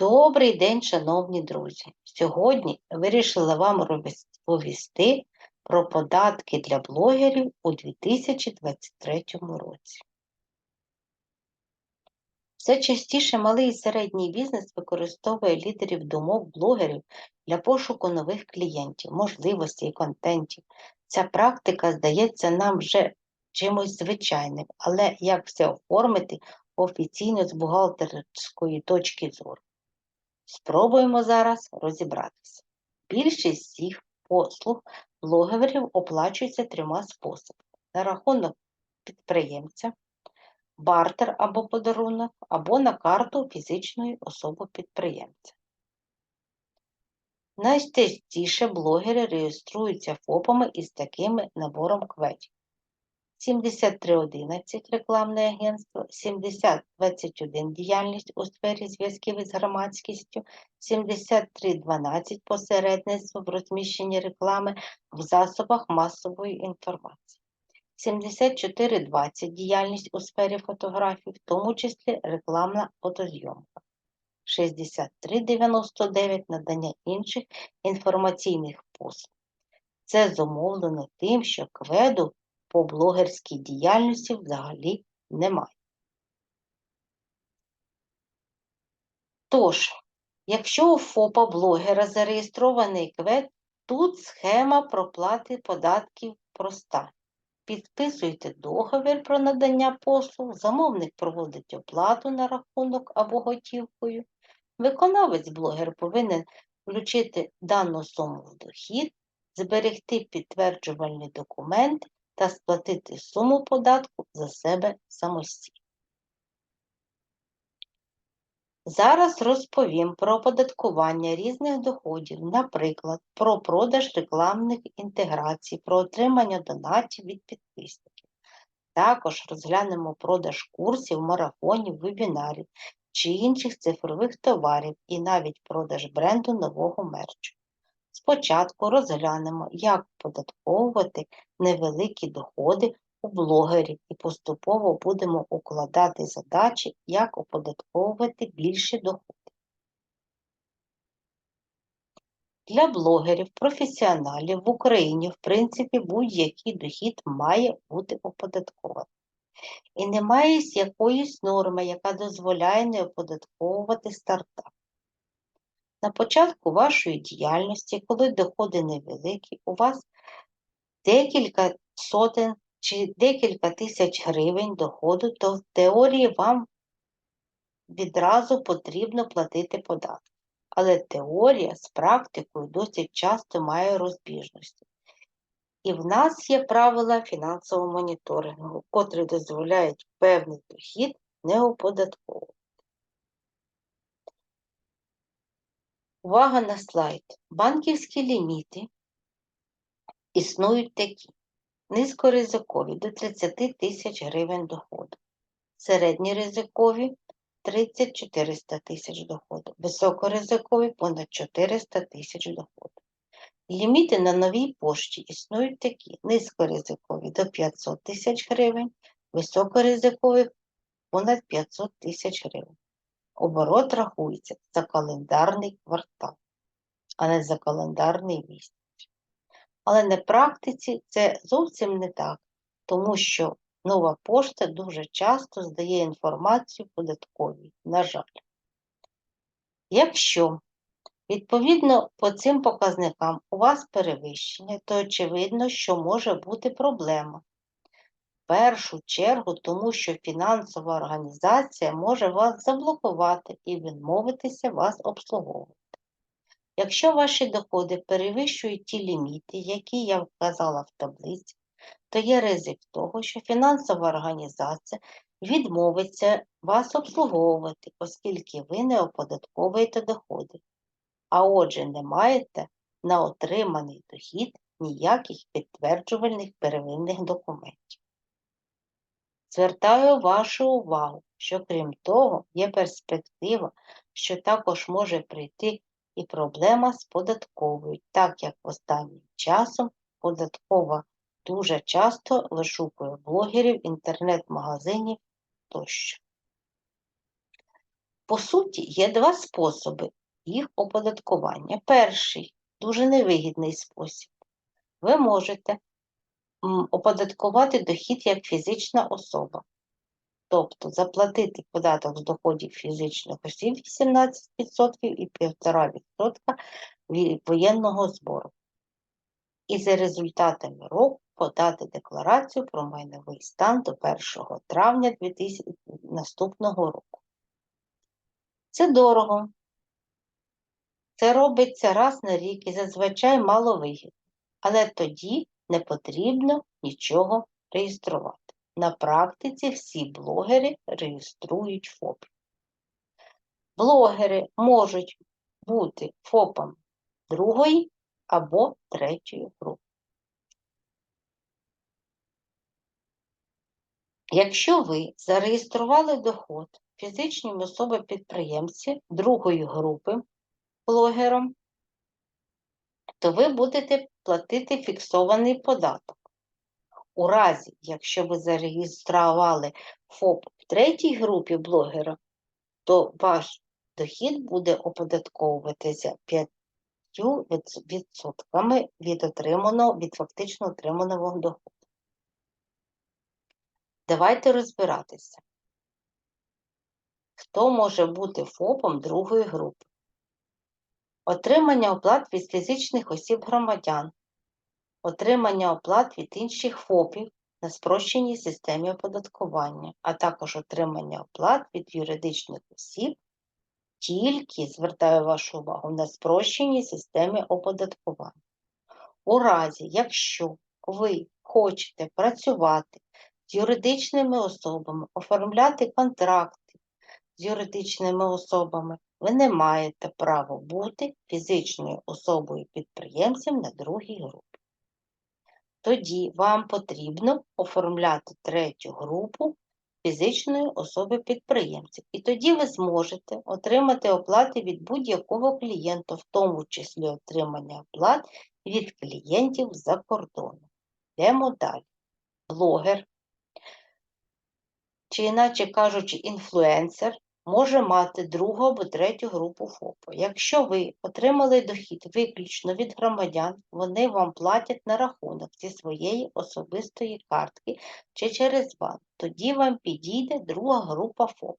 Добрий день, шановні друзі! Сьогодні вирішила вам розповісти про податки для блогерів у 2023 році. Все частіше малий і середній бізнес використовує лідерів думок блогерів для пошуку нових клієнтів, можливостей і контентів. Ця практика здається нам вже чимось звичайним, але як все оформити офіційно з бухгалтерської точки зору? Спробуємо зараз розібратися. Більшість всіх послуг блогерів оплачується трьома способами: на рахунок підприємця, бартер або подарунок, або на карту фізичної особи підприємця. Найчастіше блогери реєструються ФОПами із таким набором кведів. 7311 рекламне агентство, 7021 діяльність у сфері зв'язків із громадськістю, 7312 посередництво в розміщенні реклами в засобах масової інформації, 7420 діяльність у сфері фотографій, в тому числі рекламна фотозйомка, 6399 надання інших інформаційних послуг. Це зумовлено тим, що кведу по блогерській діяльності взагалі немає. Тож, якщо у ФОПа блогера зареєстрований квет, тут схема проплати податків проста. Підписуйте договір про надання послуг, замовник проводить оплату на рахунок або готівкою. Виконавець блогер повинен включити дану суму в дохід, зберегти підтверджувальний документ та сплатити суму податку за себе самостійно. Зараз розповім про оподаткування різних доходів, наприклад, про продаж рекламних інтеграцій, про отримання донатів від підписників. Також розглянемо продаж курсів, марафонів, вебінарів чи інших цифрових товарів і навіть продаж бренду нового мерчу. Спочатку розглянемо, як оподатковувати невеликі доходи у блогерів і поступово будемо укладати задачі, як оподатковувати більші доходи. Для блогерів, професіоналів в Україні, в принципі, будь-який дохід має бути оподаткований. І немає якоїсь норми, яка дозволяє не оподатковувати стартап. На початку вашої діяльності, коли доходи невеликі, у вас декілька сотень чи декілька тисяч гривень доходу, то в теорії вам відразу потрібно платити податки. Але теорія з практикою досить часто має розбіжності. І в нас є правила фінансового моніторингу, котрі дозволяють певний дохід не оподатковувати. Увага на слайд. Банківські ліміти існують такі. Низькоризикові до 30 тисяч гривень доходу, середньоризикові 30-400 тисяч доходу, високоризикові понад 400 тисяч доходу. Ліміти на новій пошті існують такі: низькоризикові до 500 тисяч гривень, високоризикові понад 500 тисяч гривень. Оборот рахується за календарний квартал, а не за календарний місяць. Але на практиці це зовсім не так, тому що нова пошта дуже часто здає інформацію податковій, на жаль. Якщо, відповідно по цим показникам у вас перевищення, то очевидно, що може бути проблема першу чергу, тому що фінансова організація може вас заблокувати і відмовитися вас обслуговувати. Якщо ваші доходи перевищують ті ліміти, які я вказала в таблиці, то є ризик того, що фінансова організація відмовиться вас обслуговувати, оскільки ви не оподатковуєте доходи, а отже, не маєте на отриманий дохід ніяких підтверджувальних первинних документів. Звертаю вашу увагу, що крім того, є перспектива, що також може прийти і проблема з податковою, так як останнім часом податкова дуже часто вишукує блогерів, інтернет-магазинів тощо. По суті, є два способи їх оподаткування. Перший дуже невигідний спосіб. Ви можете оподаткувати дохід як фізична особа, тобто заплатити податок з доходів фізичних осіб 18% і 1,5% воєнного збору. І за результатами року подати декларацію про майновий стан до 1 травня 2000 наступного року. Це дорого. Це робиться раз на рік і зазвичай маловигідно. Але тоді не потрібно нічого реєструвати. На практиці всі блогери реєструють ФОП. Блогери можуть бути ФОПом другої або третьої групи. Якщо ви зареєстрували доход фізичними особи-підприємці другої групи блогером, то ви будете платити фіксований податок. У разі, якщо ви зареєстрували ФОП в третій групі блогера, то ваш дохід буде оподатковуватися 5% від отриманого, від фактично отриманого доходу. Давайте розбиратися. Хто може бути ФОПом другої групи? Отримання оплат від фізичних осіб громадян, отримання оплат від інших ФОПів на спрощеній системі оподаткування, а також отримання оплат від юридичних осіб, тільки, звертаю вашу увагу, на спрощеній системі оподаткування. У разі, якщо ви хочете працювати з юридичними особами, оформляти контракти з юридичними особами, ви не маєте права бути фізичною особою підприємцем на другій групі. Тоді вам потрібно оформляти третю групу фізичної особи підприємців. І тоді ви зможете отримати оплати від будь-якого клієнта, в тому числі отримання оплат від клієнтів за кордоном. Йдемо далі. Блогер, чи іначе кажучи, інфлюенсер може мати другу або третю групу ФОПу. Якщо ви отримали дохід виключно від громадян, вони вам платять на рахунок зі своєї особистої картки чи через банк. Тоді вам підійде друга група ФОП.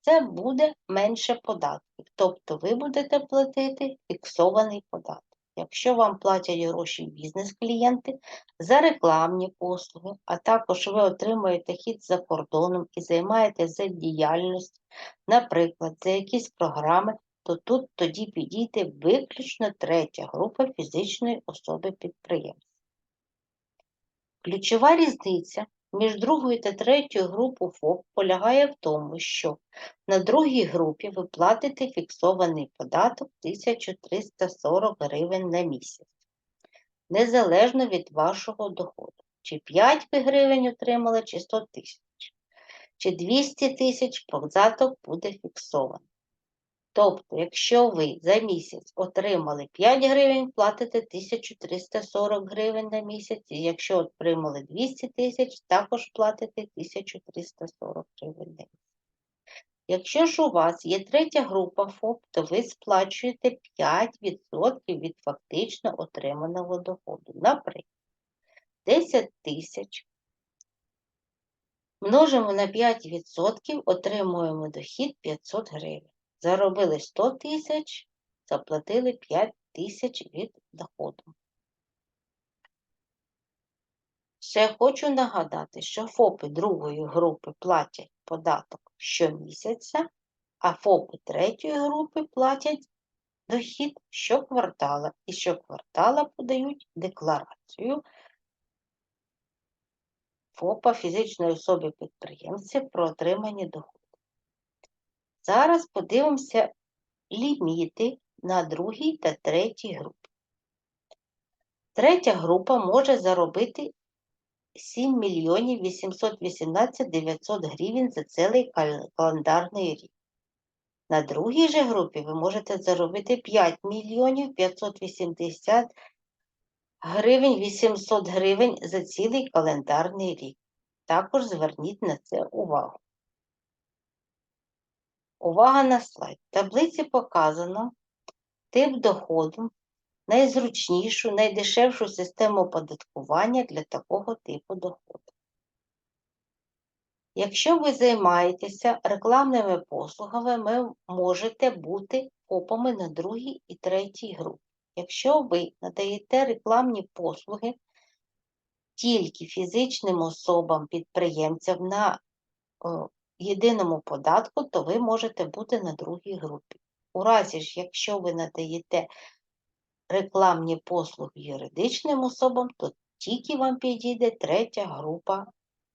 Це буде менше податків, тобто ви будете платити фіксований податок. Якщо вам платять гроші бізнес-клієнти за рекламні послуги, а також ви отримуєте хід за кордоном і займаєтеся за діяльністю, наприклад, за якісь програми, то тут тоді підійде виключно третя група фізичної особи підприємства. Ключова різниця між другою та третьою групою ФОП полягає в тому, що на другій групі ви платите фіксований податок 1340 гривень на місяць, незалежно від вашого доходу. Чи 5 гривень отримали, чи 100 тисяч, чи 200 тисяч податок буде фіксований. Тобто, якщо ви за місяць отримали 5 гривень, платите 1340 гривень на місяць, і якщо отримали 200 тисяч, також платите 1340 гривень на місяць. Якщо ж у вас є третя група ФОП, то ви сплачуєте 5% від фактично отриманого доходу. Наприклад, 10 тисяч множимо на 5%, отримуємо дохід 500 гривень. Заробили 100 тисяч, заплатили 5 тисяч від доходу. Ще хочу нагадати, що ФОПи другої групи платять податок щомісяця, а ФОПи третьої групи платять дохід щоквартала. І щоквартала подають декларацію ФОПа фізичної особи підприємця про отримані доходи. Зараз подивимося ліміти на другій та третій групі. Третя група може заробити 7 мільйонів 818 900 гривень за цілий календарний рік. На другій же групі ви можете заробити 5 мільйонів 580 гривень 800 гривень за цілий календарний рік. Також зверніть на це увагу. Увага на слайд. В таблиці показано тип доходу, найзручнішу, найдешевшу систему оподаткування для такого типу доходу. Якщо ви займаєтеся рекламними послугами, ви можете бути ФОПами на другій і третій групі. Якщо ви надаєте рекламні послуги тільки фізичним особам, підприємцям на о, єдиному податку, то ви можете бути на другій групі. У разі ж, якщо ви надаєте рекламні послуги юридичним особам, то тільки вам підійде третя група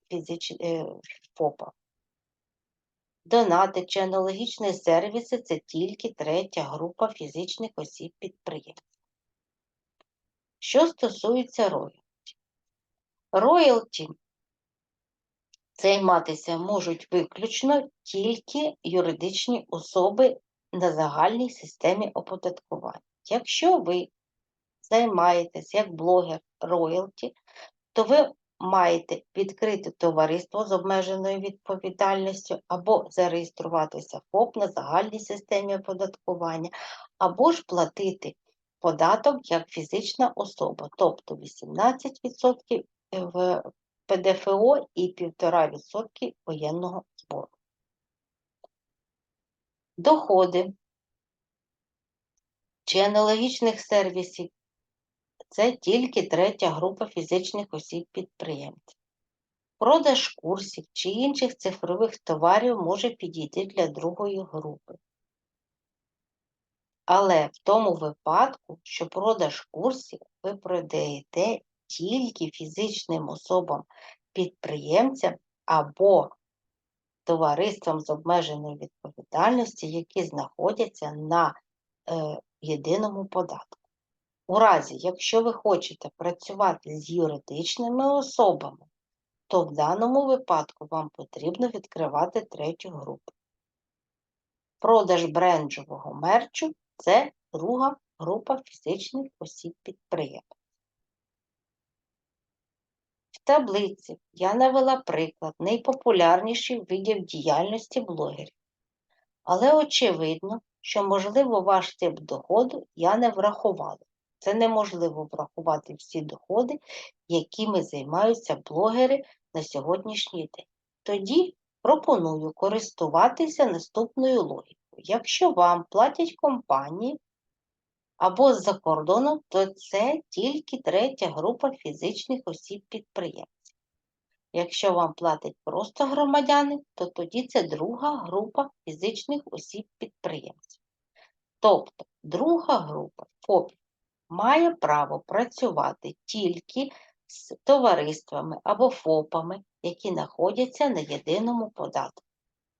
фізич... е, ФОПа. Донати чи аналогічні сервіси це тільки третя група фізичних осіб підприємств. Що стосується роялті. Роялті займатися можуть виключно тільки юридичні особи на загальній системі оподаткування. Якщо ви займаєтесь як блогер роялті, то ви маєте відкрити товариство з обмеженою відповідальністю або зареєструватися ФОП на загальній системі оподаткування, або ж платити податок як фізична особа, тобто 18% в ПДФО і 1,5% воєнного збору. Доходи чи аналогічних сервісів це тільки третя група фізичних осіб-підприємців. Продаж курсів чи інших цифрових товарів може підійти для другої групи. Але в тому випадку, що продаж курсів ви продаєте тільки фізичним особам-підприємцям або товариствам з обмеженою відповідальністю, які знаходяться на е, єдиному податку. У разі, якщо ви хочете працювати з юридичними особами, то в даному випадку вам потрібно відкривати третю групу. Продаж бренджового мерчу це друга група фізичних осіб підприємств. В таблиці я навела приклад найпопулярніших видів діяльності блогерів. Але очевидно, що, можливо, ваш тип доходу я не врахувала. Це неможливо врахувати всі доходи, якими займаються блогери на сьогоднішній день. Тоді пропоную користуватися наступною логікою. Якщо вам платять компанії або з-за кордону, то це тільки третя група фізичних осіб-підприємців. Якщо вам платять просто громадяни, то тоді це друга група фізичних осіб-підприємців. Тобто друга група ФОПів має право працювати тільки з товариствами або ФОПами, які знаходяться на єдиному податку.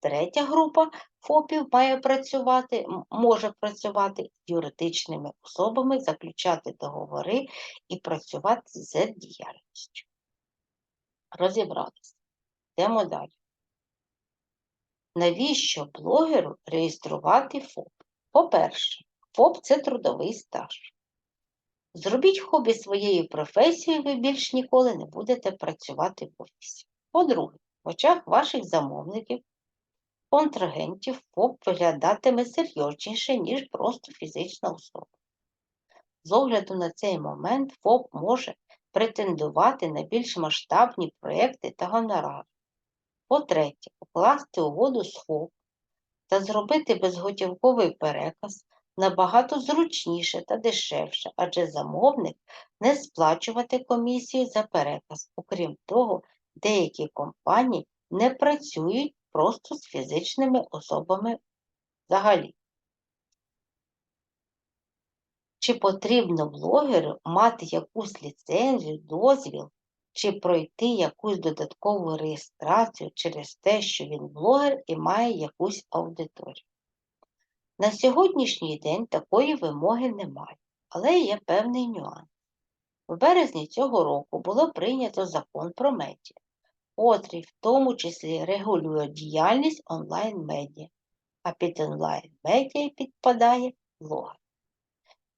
Третя група ФОПів має працювати, може працювати юридичними особами, заключати договори і працювати з діяльністю. Розібралися. Йдемо далі. Навіщо блогеру реєструвати ФОП? По-перше, ФОП це трудовий стаж. Зробіть хобі своєю професією, ви більш ніколи не будете працювати в офісі. По-друге, в очах ваших замовників, контрагентів ФОП виглядатиме серйозніше, ніж просто фізична особа. З огляду на цей момент ФОП може претендувати на більш масштабні проекти та гонорари. По-третє, укласти угоду з ФОП та зробити безготівковий переказ набагато зручніше та дешевше, адже замовник не сплачувати комісію за переказ. Окрім того, деякі компанії не працюють просто з фізичними особами взагалі. Чи потрібно блогеру мати якусь ліцензію, дозвіл, чи пройти якусь додаткову реєстрацію через те, що він блогер і має якусь аудиторію? На сьогоднішній день такої вимоги немає, але є певний нюанс. В березні цього року було прийнято закон про медіа, котрий в тому числі регулює діяльність онлайн-медіа, а під онлайн-медіа підпадає блогер.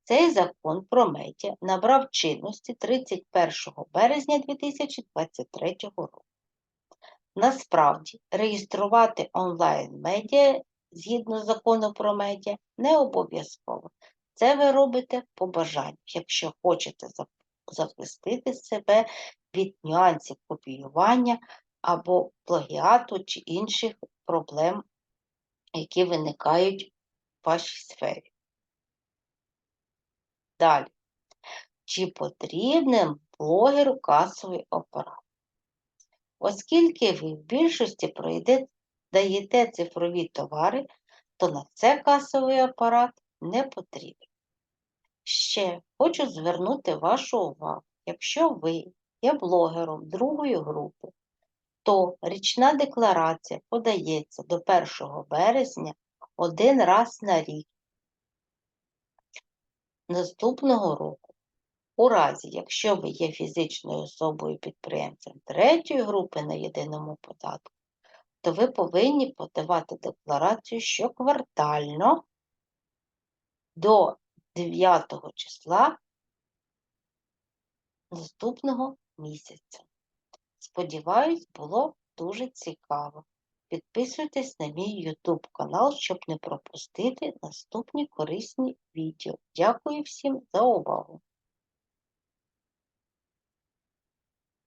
Цей закон про медіа набрав чинності 31 березня 2023 року. Насправді, реєструвати онлайн-медіа згідно закону про медіа, не обов'язково. Це ви робите по бажанню, якщо хочете захистити себе від нюансів копіювання або плагіату чи інших проблем, які виникають в вашій сфері. Далі. Чи потрібен блогеру касовий апарат? Оскільки ви в більшості даєте цифрові товари, то на це касовий апарат не потрібен. Ще хочу звернути вашу увагу, якщо ви є блогером другої групи, то річна декларація подається до 1 березня один раз на рік наступного року. У разі, якщо ви є фізичною особою підприємцем третьої групи на єдиному податку, то ви повинні подавати декларацію щоквартально до 9 числа наступного місяця. Сподіваюсь, було дуже цікаво. Підписуйтесь на мій YouTube канал, щоб не пропустити наступні корисні відео. Дякую всім за увагу!